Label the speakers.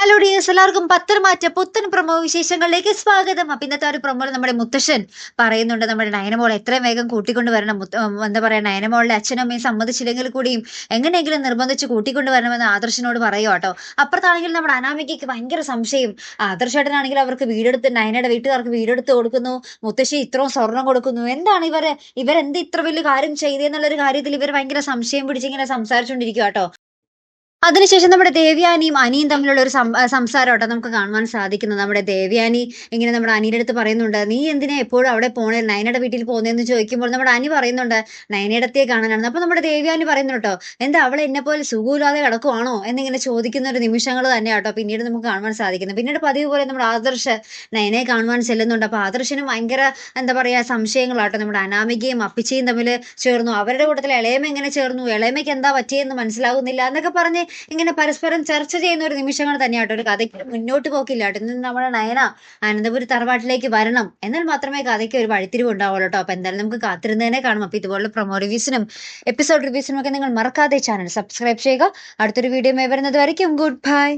Speaker 1: Hello dears എല്ലാവർക്കും പത്തനംമാറ്റ പുത്തൻ promo വിശേഷങ്ങളിലേക്ക് സ്വാഗതം. അപ്പൊ ഇന്നത്തെ ഒരു പ്രൊമോയിൽ നമ്മുടെ മുത്തശ്ശൻ പറയുന്നുണ്ട്. നമ്മുടെ നയനമോൾ എത്രയും വേഗം കൂട്ടിക്കൊണ്ട് വരണം എന്താ പറയുക നയനമോളുടെ അച്ഛനും അമ്മയും സമ്മതിച്ചില്ലെങ്കിൽ കൂടിയും എങ്ങനെയെങ്കിലും നിർബന്ധിച്ച് കൂട്ടിക്കൊണ്ട് വരണമെന്ന് ആദർശനോട് പറയുക കേട്ടോ. അപ്പുറത്താണെങ്കിൽ നമ്മുടെ അനാമികയ്ക്ക് ഭയങ്കര സംശയം. ആദർശേട്ടനാണെങ്കിൽ അവർക്ക് വീടെടുത്ത് നയനയുടെ വീട്ടുകാർക്ക് വീടെടുത്ത് കൊടുക്കുന്നു. മുത്തശ്ശി ഇത്രയും സ്വർണം കൊടുക്കുന്നു. എന്താണ് ഇവരെ ഇവരെന്ത് ഇത്ര വലിയ കാര്യം ചെയ്തെന്നുള്ളൊരു കാര്യത്തിൽ ഇവർ ഭയങ്കര സംശയം പിടിച്ചിങ്ങനെ സംസാരിച്ചുകൊണ്ടിരിക്കുക കേട്ടോ. അതിനുശേഷം നമ്മുടെ ദേവ്യാനിയും അനിയും തമ്മിലുള്ള ഒരു സം- സംസാരം കേട്ടോ നമുക്ക് കാണുവാൻ സാധിക്കുന്നത്. നമ്മുടെ ദേവ്യാനി ഇങ്ങനെ നമ്മുടെ അനിയുടെ അടുത്ത് പറയുന്നുണ്ട് നീ എന്തിനാ എപ്പോഴും അവിടെ പോണേ? നയനയുടെ വീട്ടിൽ പോകുന്നതെന്ന് ചോദിക്കുമ്പോൾ നമ്മുടെ അനി പറയുന്നുണ്ട് നയനയിടത്തെ കാണാനാണ്. അപ്പൊ നമ്മുടെ ദേവ്യാനി പറയുന്നു കേട്ടോ എന്താ അവളെ എന്നെ പോലെ സുഖമില്ലാതെ കിടക്കുവാണോ? എന്നിങ്ങനെ ചോദിക്കുന്ന ഒരു നിമിഷങ്ങൾ തന്നെ കേട്ടോ പിന്നീട് നമുക്ക് കാണുവാൻ സാധിക്കുന്നത്. പിന്നീട് പതിവ് പോലെ നമ്മുടെ ആദർശ് നയനെ കാണുവാൻ ചെല്ലുന്നുണ്ട്. അപ്പൊ ആദർശനും ഭയങ്കര എന്താ പറയാ സംശയങ്ങളാട്ടോ നമ്മുടെ അനാമികയും അപ്പിച്ചയും തമ്മിൽ ചേർന്നു. അവരുടെ കൂട്ടത്തിൽ ഇളയമ എങ്ങനെ ചേർന്നു? ഇളയമയ്ക്ക് എന്താ പറ്റിയെന്ന് മനസ്സിലാകുന്നില്ല എന്നൊക്കെ പറഞ്ഞ് ഇങ്ങനെ പരസ്പരം ചർച്ച ചെയ്യുന്ന ഒരു നിമിഷങ്ങൾ തന്നെയാട്ടോ. ഒരു കഥയ്ക്ക് മുന്നോട്ട് പോക്കില്ല കേട്ടോ. ഇന്ന് നമ്മുടെ നയന അനന്തപുരി തറവാട്ടിലേക്ക് വരണം. എന്നാൽ മാത്രമേ കഥയ്ക്ക് ഒരു വഴിത്തിരിവ് ഉണ്ടാവുള്ളൂ കേട്ടോ. അപ്പൊ എന്തായാലും നമുക്ക് കാത്തിരുന്നതിനെ കാണും. അപ്പൊ ഇതുപോലുള്ള പ്രൊമോ റിവ്യൂസിനും എപ്പിസോഡ് റിവ്യൂസിനും ഒക്കെ നിങ്ങൾ മറക്കാതെ ചാനൽ സബ്സ്ക്രൈബ് ചെയ്യുക. അടുത്തൊരു വീഡിയോ വരുന്നത് വരയ്ക്കും. Good bye